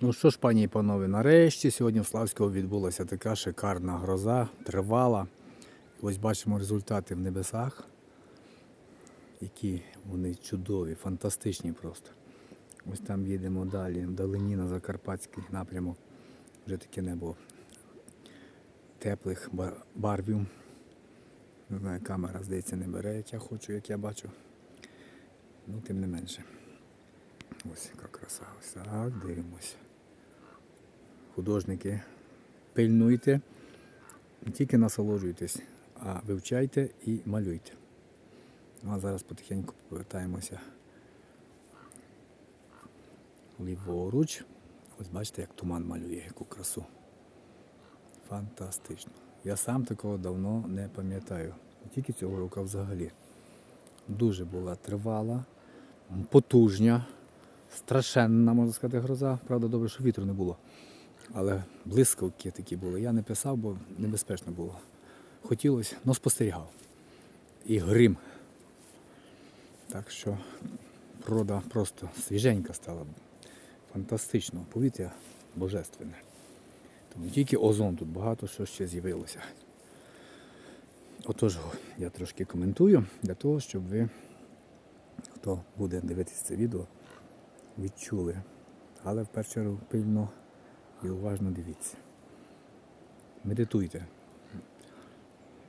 Ну що ж, пані і панове, нарешті сьогодні в Славського відбулася така шикарна гроза, тривала. Ось бачимо результати в небесах, які вони чудові, фантастичні просто. Ось там їдемо далі, вдалині на Закарпатський напрямок. Вже таке небо теплих барвів. Не знаю, камера, здається, не бере, як я хочу, як я бачу. Ну, тим не менше. Ось яка краса. Ось так, дивимось. Художники, пильнуйте, не тільки насолоджуйтесь, а вивчайте і малюйте. Ну, а зараз потихеньку повертаємося ліворуч. Ось бачите, як туман малює, яку красу. Фантастично. Я сам такого давно не пам'ятаю. Не тільки цього року, взагалі. Дуже була тривала, потужня, страшенна, можна сказати, гроза. Правда, добре, що вітру не було. Але блискавки такі були. Я не писав, бо небезпечно було. Хотілося, але спостерігав. І грим. Так що природа просто свіженька стала. Фантастично. Повітря божественне. Тому тільки озон тут багато що ще з'явилося. Отож, я трошки коментую для того, щоб ви, хто буде дивитися це відео, відчули. Але в першу чергу пильно і уважно дивіться. Медитуйте.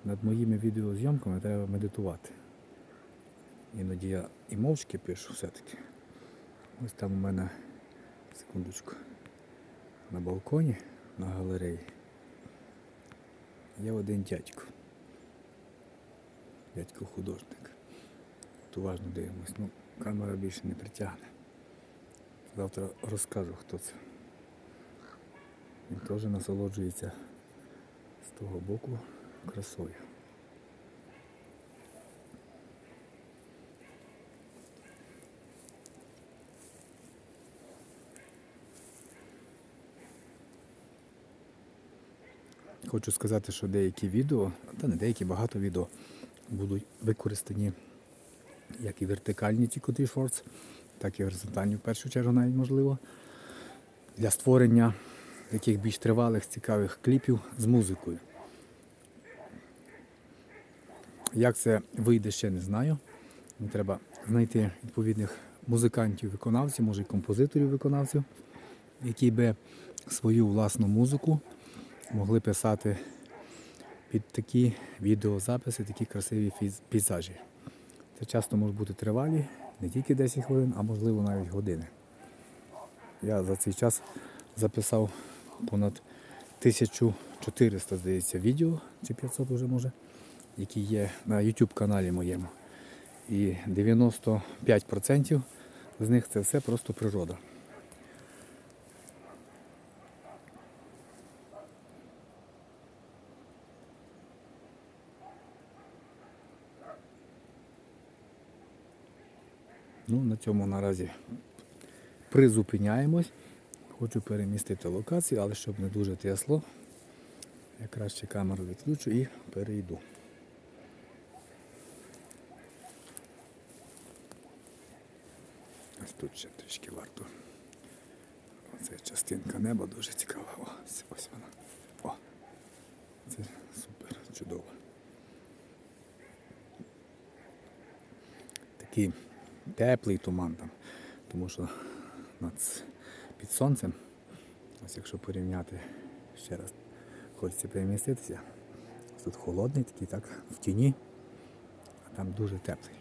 Над моїми відеозйомками треба медитувати. Іноді я і мовчки пишу все-таки. Ось там у мене, секундочку, на балконі, на галереї. Є один дядько. Дядько художник. От уважно дивимось. Ну, камера більше не притягне. Завтра розкажу, хто це. Він теж насолоджується з того боку красою. Хочу сказати, що деякі відео, та не деякі, багато відео будуть використані як і вертикальні ті коти шортс, так і горизонтальні в першу чергу навіть можливо. Для створення таких більш тривалих, цікавих кліпів з музикою. Як це вийде, ще не знаю. Треба знайти відповідних музикантів-виконавців, може і композиторів-виконавців, які би свою власну музику могли писати під такі відеозаписи, такі красиві пейзажі. Це часто можуть бути тривалі, не тільки 10 хвилин, а можливо навіть години. Я за цей час записав понад 1400, здається, відео, чи 500 вже може, які є на YouTube каналі моєму. І 95% з них це все просто природа. Ну, на цьому наразі призупиняємось. Хочу перемістити локацію, але щоб не дуже трясло, я краще камеру відключу і перейду. Ось тут ще трішки варто. Оце частинка неба дуже цікава. О, ось вона. О, це супер, чудово. Такий теплий туман там, тому що над, під сонцем, ось якщо порівняти ще раз, хочеться переміститися. Тут холодний такий, так, в тіні, а там дуже теплий.